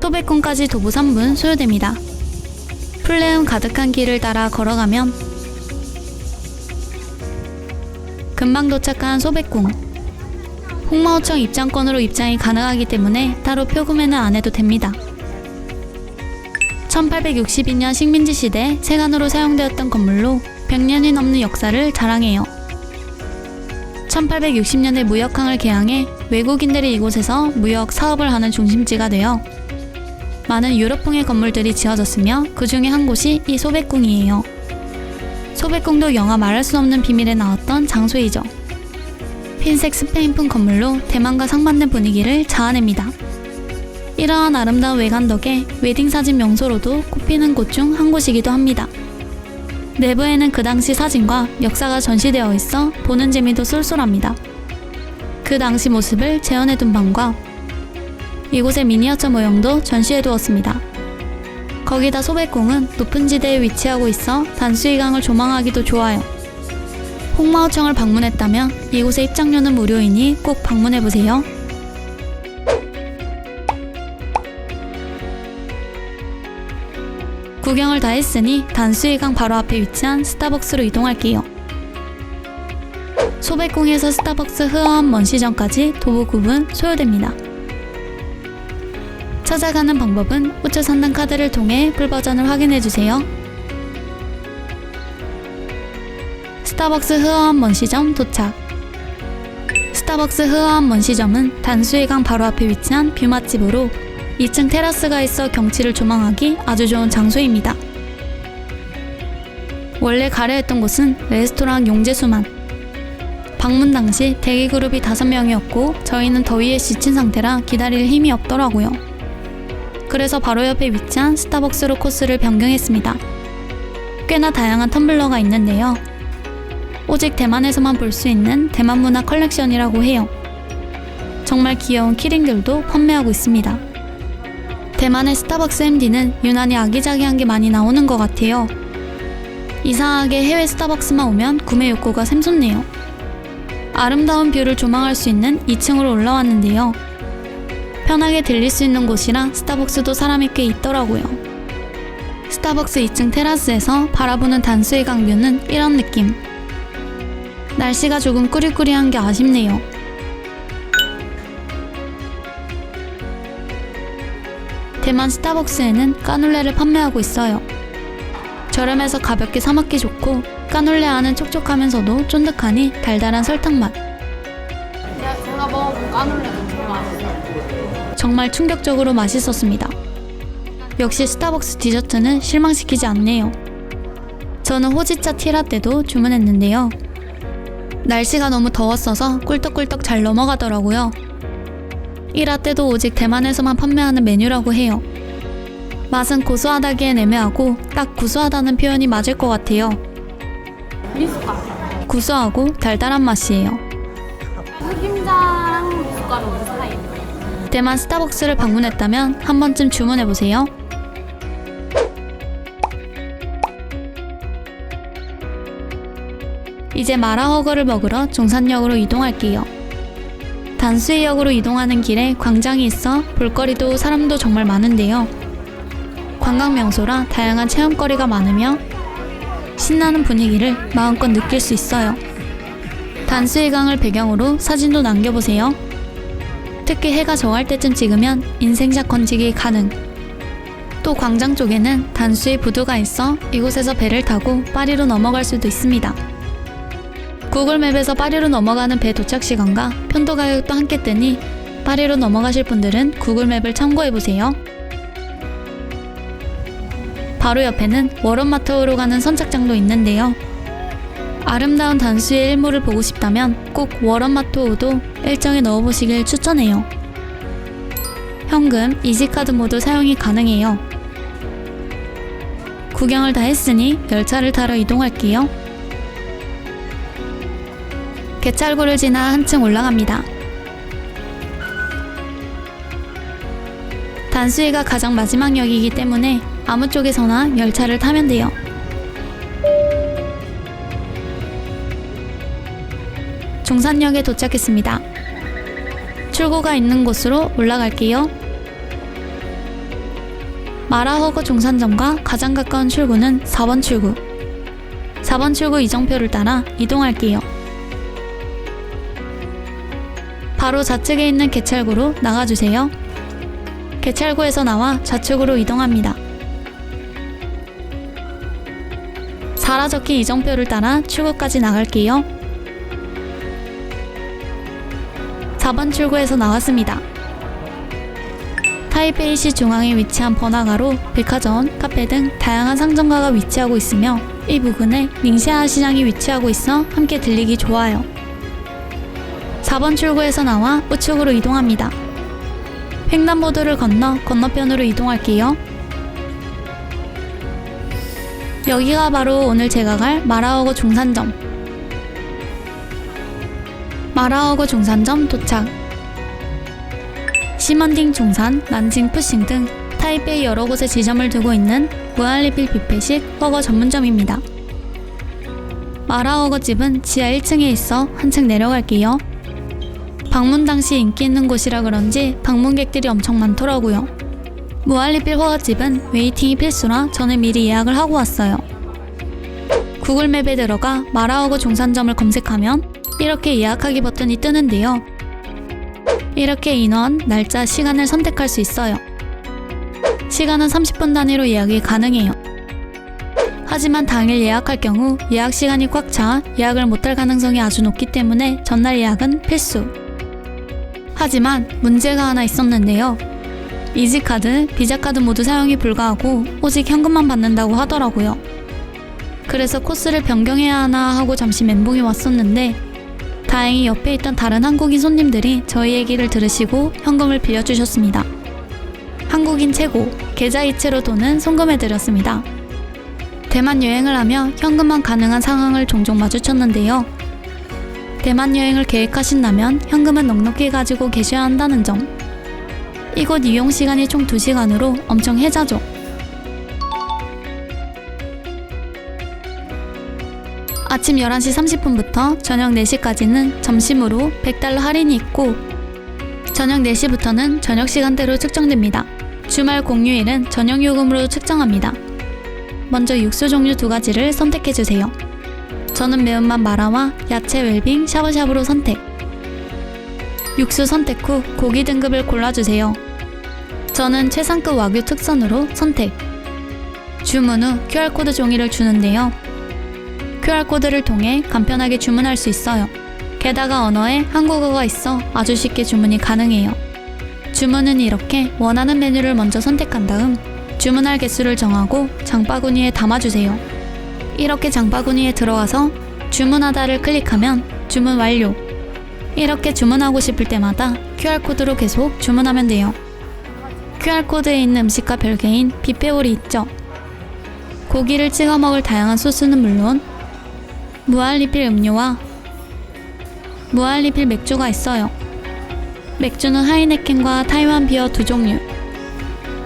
토백궁까지 도보 3분 소요됩니다. 플레음 가득한 길을 따라 걸어가면 금방 도착한 소백궁. 홍마호청 입장권으로 입장이 가능하기 때문에 따로 표금에는 안 해도 됩니다. 1862년 식민지 시대 세관으로 사용되었던 건물로 100년이 넘는 역사를 자랑해요. 1860년에 무역항을 개항해 외국인들이 이곳에서 무역 사업을 하는 중심지가 되어 많은 유럽풍의 건물들이 지어졌으며 그 중에 한 곳이 이 소백궁이에요. 소백궁도 영화 말할 수 없는 비밀에 나왔던 장소이죠. 흰색 스페인풍 건물로 대만과 상반된 분위기를 자아냅니다. 이러한 아름다운 외관 덕에 웨딩 사진 명소로도 꼽히는 곳 중 한 곳이기도 합니다. 내부에는 그 당시 사진과 역사가 전시되어 있어 보는 재미도 쏠쏠합니다. 그 당시 모습을 재현해둔 방과 이곳의 미니어처 모형도 전시해 두었습니다. 거기다 소백궁은 높은 지대에 위치하고 있어 단수이강을 조망하기도 좋아요. 홍마호청을 방문했다면 이곳의 입장료는 무료이니 꼭 방문해 보세요. 구경을 다 했으니 단수이강 바로 앞에 위치한 스타벅스로 이동할게요. 소백궁에서 스타벅스 흐어한 먼시점까지 도보 9분 소요됩니다. 찾아가는 방법은 우측 상단 카드를 통해 풀버전을 확인해주세요. 스타벅스 흐어한 먼시점 도착. 스타벅스 흐어한 먼시점은 단수의강 바로 앞에 위치한 뷰 맛집으로 2층 테라스가 있어 경치를 조망하기 아주 좋은 장소입니다. 원래 가려 했던 곳은 레스토랑 용재수만. 방문 당시 대기 그룹이 5명이었고 저희는 더위에 지친 상태라 기다릴 힘이 없더라고요. 그래서 바로 옆에 위치한 스타벅스로 코스를 변경했습니다. 꽤나 다양한 텀블러가 있는데요. 오직 대만에서만 볼 수 있는 대만 문화 컬렉션이라고 해요. 정말 귀여운 키링들도 판매하고 있습니다. 대만의 스타벅스 MD는 유난히 아기자기한 게 많이 나오는 것 같아요. 이상하게 해외 스타벅스만 오면 구매 욕구가 샘솟네요. 아름다운 뷰를 조망할 수 있는 2층으로 올라왔는데요. 편하게 들릴 수 있는 곳이라 스타벅스도 사람이 꽤 있더라고요. 스타벅스 2층 테라스에서 바라보는 단수의 강뷰는 이런 느낌. 날씨가 조금 꾸리꾸리한 게 아쉽네요. 대만 스타벅스에는 까눌레를 판매하고 있어요. 저렴해서 가볍게 사 먹기 좋고 까눌레 안은 촉촉하면서도 쫀득하니 달달한 설탕 맛. 제가, 먹어본 맛있어요. 정말 충격적으로 맛있었습니다. 역시 스타벅스 디저트는 실망시키지 않네요. 저는 호지차 티라떼도 주문했는데요. 날씨가 너무 더웠어서 꿀떡꿀떡 잘 넘어가더라고요. 이 라떼도 오직 대만에서만 판매하는 메뉴라고 해요. 맛은 고소하다기엔 애매하고 딱 구수하다는 표현이 맞을 것 같아요. 미숫가루. 구수하고 달달한 맛이에요. 흑임자랑 미숫가루 그 사이. 대만 스타벅스를 방문했다면 한 번쯤 주문해보세요. 이제 마라허거를 먹으러 종산역으로 이동할게요. 단수이역으로 이동하는 길에 광장이 있어 볼거리도 사람도 정말 많은데요. 관광 명소라 다양한 체험거리가 많으며 신나는 분위기를 마음껏 느낄 수 있어요. 단수이강을 배경으로 사진도 남겨보세요. 특히 해가 정할 때쯤 찍으면 인생샷 건지기 가능. 또 광장 쪽에는 단수의 부두가 있어 이곳에서 배를 타고 파리로 넘어갈 수도 있습니다. 구글맵에서 파리로 넘어가는 배 도착 시간과 편도 가격도 함께 뜨니 파리로 넘어가실 분들은 구글맵을 참고해보세요. 바로 옆에는 워런마트로 가는 선착장도 있는데요. 아름다운 단수의 일몰을 보고 싶다면 꼭 워런마토우도 일정에 넣어보시길 추천해요. 현금, 이지카드 모두 사용이 가능해요. 구경을 다 했으니 열차를 타러 이동할게요. 개찰구를 지나 한층 올라갑니다. 단수이가 가장 마지막 역이기 때문에 아무 쪽에서나 열차를 타면 돼요. 종산역에 도착했습니다. 출구가 있는 곳으로 올라갈게요. 마라허거 종산점과 가장 가까운 출구는 4번 출구. 4번 출구 이정표를 따라 이동할게요. 바로 좌측에 있는 개찰구로 나가주세요. 개찰구에서 나와 좌측으로 이동합니다. 사라적기 이정표를 따라 출구까지 나갈게요. 4번 출구에서 나왔습니다. 타이페이시 중앙에 위치한 번화가로 백화점, 카페 등 다양한 상점가가 위치하고 있으며 이 부근에 닝시아 시장이 위치하고 있어 함께 들리기 좋아요. 4번 출구에서 나와 우측으로 이동합니다. 횡단보도를 건너 건너편으로 이동할게요. 여기가 바로 오늘 제가 갈 마라오거 중산점. 마라오거 중산점 도착. 시먼딩 중산, 난징 푸싱 등 타이베이 여러 곳에 지점을 두고 있는 무알리필 뷔페식 허거 전문점입니다. 마라허거 집은 지하 1층에 있어 한층 내려갈게요. 방문 당시 인기 있는 곳이라 그런지 방문객들이 엄청 많더라고요. 무알리필 허거집은 웨이팅이 필수라 저는 미리 예약을 하고 왔어요. 구글맵에 들어가 마라허거 종산점을 검색하면 이렇게 예약하기 버튼이 뜨는데요. 이렇게 인원, 날짜, 시간을 선택할 수 있어요. 시간은 30분 단위로 예약이 가능해요. 하지만 당일 예약할 경우 예약 시간이 꽉 차 예약을 못할 가능성이 아주 높기 때문에 전날 예약은 필수. 하지만 문제가 하나 있었는데요. 이지카드, 비자카드 모두 사용이 불가하고 오직 현금만 받는다고 하더라고요. 그래서 코스를 변경해야 하나 하고 잠시 멘붕이 왔었는데 다행히 옆에 있던 다른 한국인 손님들이 저희 얘기를 들으시고 현금을 빌려주셨습니다. 한국인 최고, 계좌 이체로 돈은 송금해드렸습니다. 대만 여행을 하며 현금만 가능한 상황을 종종 마주쳤는데요. 대만 여행을 계획하신다면 현금은 넉넉히 가지고 계셔야 한다는 점. 이곳 이용 시간이 총 2시간으로 엄청 혜자죠. 아침 11시 30분부터 저녁 4시까지는 점심으로 100달러 할인이 있고 저녁 4시부터는 저녁 시간대로 측정됩니다. 주말 공휴일은 저녁 요금으로 측정합니다. 먼저 육수 종류 두 가지를 선택해 주세요. 저는 매운맛 마라와 야채 웰빙 샤브샤브로 선택. 육수 선택 후 고기 등급을 골라주세요. 저는 최상급 와규 특선으로 선택. 주문 후 QR코드 종이를 주는데요. QR코드를 통해 간편하게 주문할 수 있어요. 게다가 언어에 한국어가 있어 아주 쉽게 주문이 가능해요. 주문은 이렇게 원하는 메뉴를 먼저 선택한 다음 주문할 개수를 정하고 장바구니에 담아주세요. 이렇게 장바구니에 들어가서 주문하다를 클릭하면 주문 완료. 이렇게 주문하고 싶을 때마다 QR코드로 계속 주문하면 돼요. QR코드에 있는 음식과 별개인 뷔페홀이 있죠. 고기를 찍어 먹을 다양한 소스는 물론 무알리필 음료와 무알리필 맥주가 있어요. 맥주는 하이네켄과 타이완 비어 두 종류.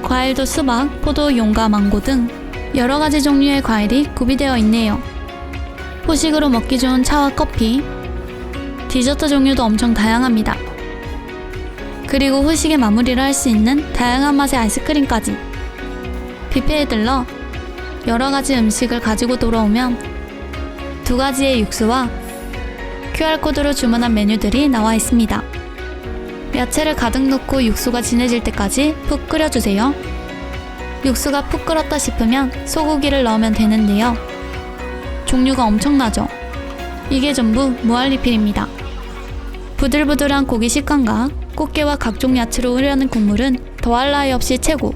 과일도 수박, 포도, 용과 망고 등 여러 가지 종류의 과일이 구비되어 있네요. 후식으로 먹기 좋은 차와 커피, 디저트 종류도 엄청 다양합니다. 그리고 후식의 마무리를 할 수 있는 다양한 맛의 아이스크림까지. 뷔페에 들러 여러 가지 음식을 가지고 돌아오면 두 가지의 육수와 QR코드로 주문한 메뉴들이 나와 있습니다. 야채를 가득 넣고 육수가 진해질 때까지 푹 끓여주세요. 육수가 푹 끓었다 싶으면 소고기를 넣으면 되는데요. 종류가 엄청나죠? 이게 전부 무알리필입니다. 부들부들한 고기 식감과 꽃게와 각종 야채로 우려낸 국물은 더할 나위 없이 최고.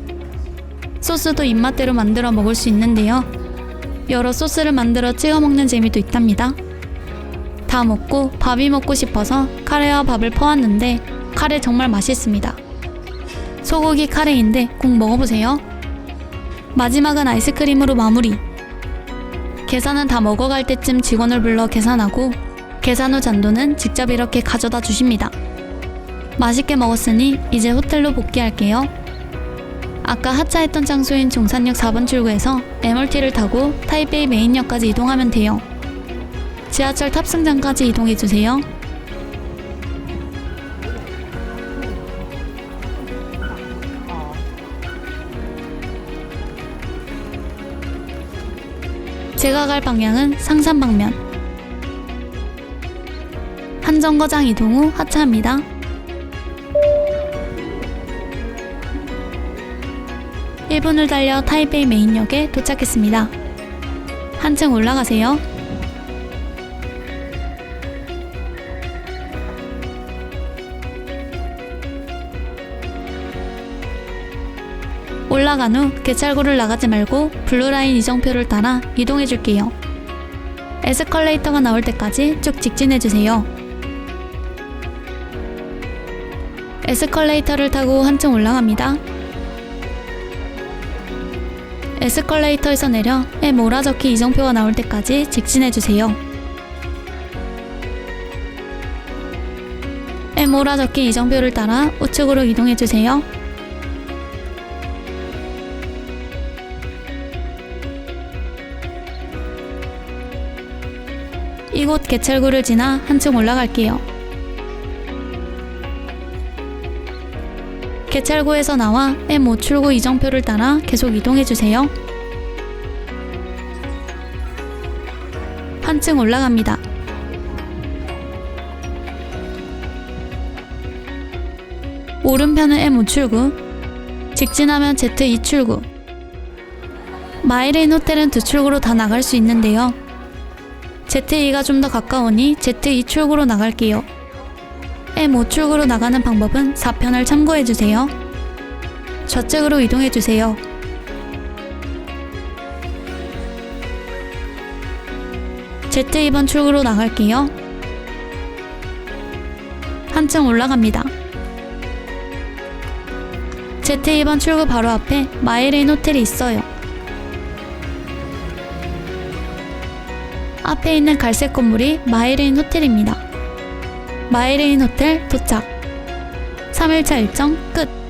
소스도 입맛대로 만들어 먹을 수 있는데요. 여러 소스를 만들어 찍어 먹는 재미도 있답니다. 다 먹고 밥이 먹고 싶어서 카레와 밥을 퍼왔는데 카레 정말 맛있습니다. 소고기 카레인데 꼭 먹어보세요. 마지막은 아이스크림으로 마무리. 계산은 다 먹어갈 때쯤 직원을 불러 계산하고 계산 후 잔돈은 직접 이렇게 가져다 주십니다. 맛있게 먹었으니 이제 호텔로 복귀할게요. 아까 하차했던 장소인 종산역 4번 출구에서 MRT를 타고 타이베이 메인역까지 이동하면 돼요. 지하철 탑승장까지 이동해주세요. 제가 갈 방향은 상산 방면. 한정거장 이동 후 하차합니다. (1분을) 달려 타이베이 메인역에 도착했습니다. 한층 올라가세요. 올라간 후 개찰구를 나가지 말고 블루라인 이정표를 따라 이동해 줄게요. 에스컬레이터가 나올 때까지 쭉 직진해 주세요. 에스컬레이터를 타고 한층 올라갑니다. 에스컬레이터에서 내려 에 모라 적힌 이정표가 나올 때까지 직진해 주세요. 에 모라 적힌 이정표를 따라 우측으로 이동해 주세요. 이곳 개찰구를 지나 한층 올라갈게요. 개찰구에서 나와 M5 출구 이정표를 따라 계속 이동해주세요. 한층 올라갑니다. 오른편은 M5 출구, 직진하면 Z2 출구. 마이레인 호텔은 두 출구로 다 나갈 수 있는데요. Z2가 좀 더 가까우니 Z2 출구로 나갈게요. M5 출구로 나가는 방법은 4편을 참고해주세요. 좌측으로 이동해주세요. Z2번 출구로 나갈게요. 한층 올라갑니다. Z2번 출구 바로 앞에 마이레인 호텔이 있어요. 앞에 있는 갈색 건물이 마이레인 호텔입니다. 마이레인 호텔 도착. 3일차 일정 끝.